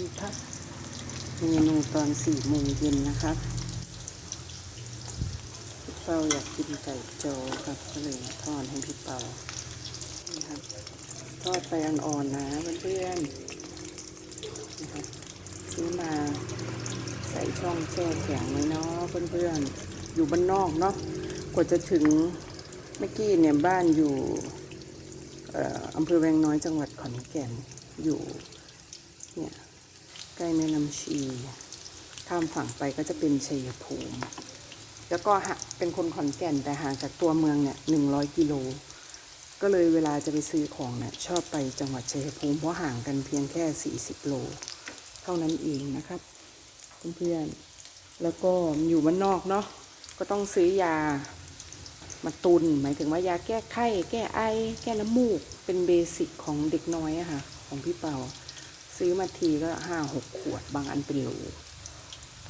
ดีครับเมนูตอนสี่โมงเย็นนะครับพี่เปาอยากกินไก่โจครับก็เลยทอดให้พี่เปานี่ครับทอดไฟอ่อนๆนะเพื่อนๆนะครับซื้อมาใส่ช่องแช่แข็งไว้เนาะเพื่อนๆ อยู่บ้านนอกเนาะกว่าจะถึงเมื่อกี้เนี่ยบ้านอยู่อำเภอแวงน้อยจังหวัดขอนแก่นอยู่เนี่ย ใกล้แม่น้ำชีข้ามฝั่งไปก็จะเป็นชัยภูมิ แล้วก็เป็นคนขอนแก่นแต่ห่างจากตัวเมืองเนี่ยหนึ่งร้อยกิโล ก็เลยเวลาจะไปซื้อของเนี่ยชอบไปจังหวัดชัยภูมิเพราะห่างกันเพียงแค่40โล เท่านั้นเองนะครับเพื่อนๆแล้วก็อยู่บ้านนอกเนาะก็ต้องซื้อยามาตุน หมายถึงว่ายาแก้ไข้ แก้ไอ แก้น้ำมูก เป็นเบสิกของเด็กน้อยอะค่ะ ของพี่เปา ซื้อมาทีก็ห้าหกขวดบางอันเป็นโหล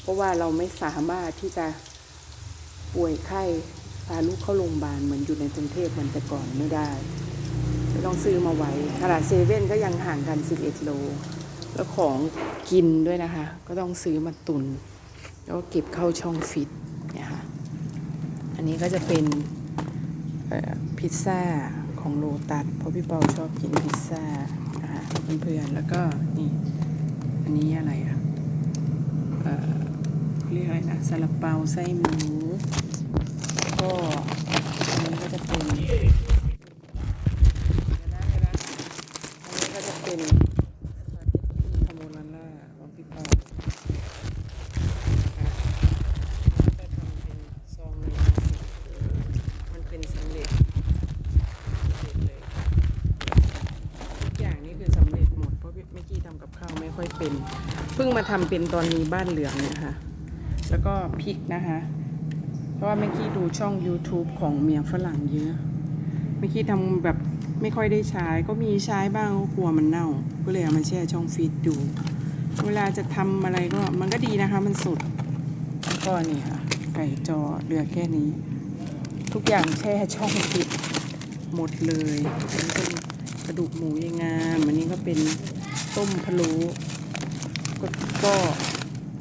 เพราะว่าเราไม่สามารถที่จะป่วยไข้พาลูกเข้าโรงพยาบาลเหมือนอยู่ในกรุงเทพเหมือนแต่ก่อนไม่ได้ต้องซื้อมาไว้ขนาดเซเว่นก็ยังห่างกัน 11 โล แล้วของกินด้วยนะคะ ก็ต้องซื้อมาตุน แล้วก็เก็บเข้าช่องฟิตเนี่ยค่ะอันนี้ก็จะเป็นพิซซ่าของโลตัสเพราะพี่เปาชอบกินพิซซ่า เพื่อนๆแล้วก็นี่อันนี้อะไรอะเอ่อเรียกอะไรนะซาลาเปาไส้หมูก็อันนี้ก็จะเป็นเดี๋ยวนะเดี๋ยวนะอันนี้ก็จะเป็นสปาเกตตี้คาโบนาร่าของพี่เปา จะทำเป็นซองเลยนะมันเป็นสำเร็จสำเร็จเลยทุกอย่างนี่คือสำเร็จหมด เพราะเมื่อกี้ทำกับข้าวไม่ค่อย เป็น เพิ่งมาทำเป็นตอนนี้บ้านเหลืองเนี่ยค่ะ แล้วก็พริกนะคะ เพราะว่าเมื่อกี้ดูช่อง YouTube ของเมียฝรั่งเยอะเมื่อกี้ทำแบบไม่ค่อยได้ใช้ก็มีใช้บ้างก็กลัวมันเน่า ก็เลยเอามาแช่ช่องฟีดดู เวลาจะทำอะไรก็มันก็ดีนะคะ มันสดแล้วก็นี่ค่ะไก่จอเหลือแค่นี้ ทุกอย่างแช่ช่องฟิตหมดเลยอันนี้เป็นกระดูกหมูยายงามอันนี้ก็เป็นต้มพะโล้ ก็ก็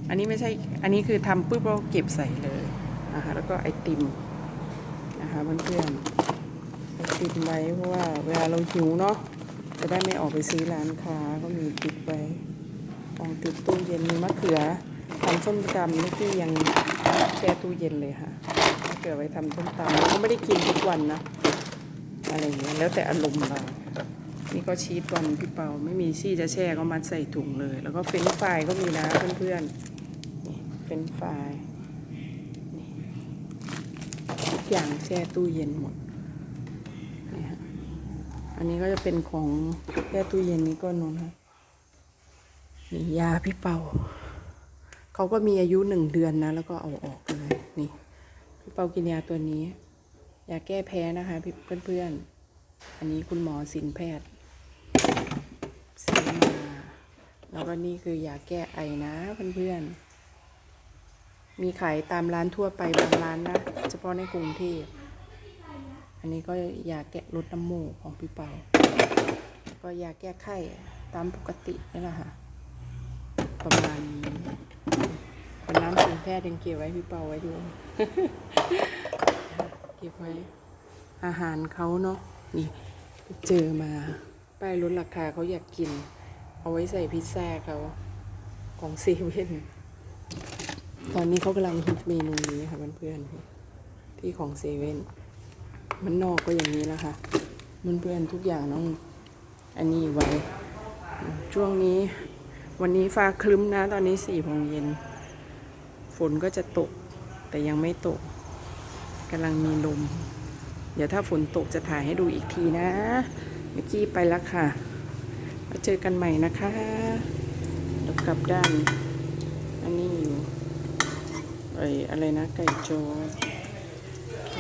อันนี้ไม่ใช่ อันนี้คือทำปุ๊บเราเก็บใส่เลยนะคะแล้วก็ไอติมนะคะเพื่อนๆติดไว้เพราะว่าเวลาเราหิวเนาะจะได้ไม่ออกไปซื้อร้านค้าก็มีติดไว้ของติดตู้เย็นมีมะเขือทำส้มตำนี่ที่ยังแช่ตู้เย็นเลยค่ะมะเขือไว้ทำส้มตำเราก็ไม่ได้กินทุกวันนะอะไรอย่างเงี้ยแล้วแต่อารมณ์เรา นี่ก็ชีสวันพี่เปาไม่มีชี่จะแช่ก็มัดใส่ถุงเลย แล้วก็เฟรนฟรายก็มีนะเพื่อนๆนี่เฟรนฟรายทุกอย่างแช่ตู้เย็นหมดนี่ฮะอันนี้ก็จะเป็นของแช่ตู้เย็นนี้ก็นนค่ะนี่ยาพี่เปาเขาก็มีอายุหนึ่งเดือนนะ แล้วก็เอาออกเลยนี่พี่เปากินยาตัวนี้ยาแก้แพ้นะคะพี่เพื่อนๆอันนี้คุณหมอสินแพทย์ ซื้อมาแล้วก็นี่คือยาแก้ไอนะเพื่อนๆ มีขายตามร้านทั่วไปบางร้านนะ เฉพาะในกรุงเทพ อันนี้ก็ยาแก้ลดน้ำมูกของพี่เปาก็ยาแก้ไข้ตามปกตินี่แหละค่ะ ประมาณนี้นน้ำสินแพทย์ยังเก็บไว้พี่เปาไว้ด้วยเก็บไว้อาหารเขาเนาะนี่เจอมา ป้ายลดราคาเขาอยากกิน เอาไว้ใส่พิซซ่าเขาของเซเว่นตอนนี้เขากำลังฮิตเมนูนี้ค่ะเพื่อนๆที่ของเซเว่นมันนอกก็อย่างนี้แล้วค่ะเพื่อนๆทุกอย่างต้องอันนี้ไว้ ช่วงนี้วันนี้ฟ้าคลึ้มนะ ตอนนี้สี่โมงเย็น ฝนก็จะตก แต่ยังไม่ตกกำลังมีลม เดี๋ยวถ้าฝนตกจะถ่ายให้ดูอีกทีนะ เมื่อกี้ไปแล้วค่ะแล้วเจอกันใหม่นะคะเดี๋ยวกลับด้าน อันนี้อยู่ไออะไรนะไก่โจอ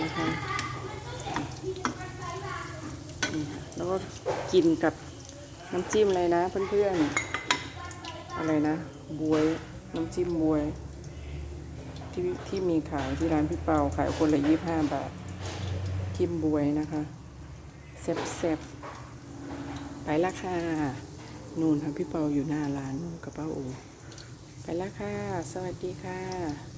นะคะแล้วก็กินกับน้ำจิ้มอะไรนะเพื่อนๆ อะไรนะบวยน้ำจิ้มบวย ที่ที่มีขายที่ร้านพี่เปาขายคนละยี่ห้าบาทกิมบวยนะคะ เซ่บๆไปละค่ะนูนค่ะพี่เปาอยู่หน้าร้านนู่นกับป้าโอไปแล้วค่ะ สวัสดีค่ะ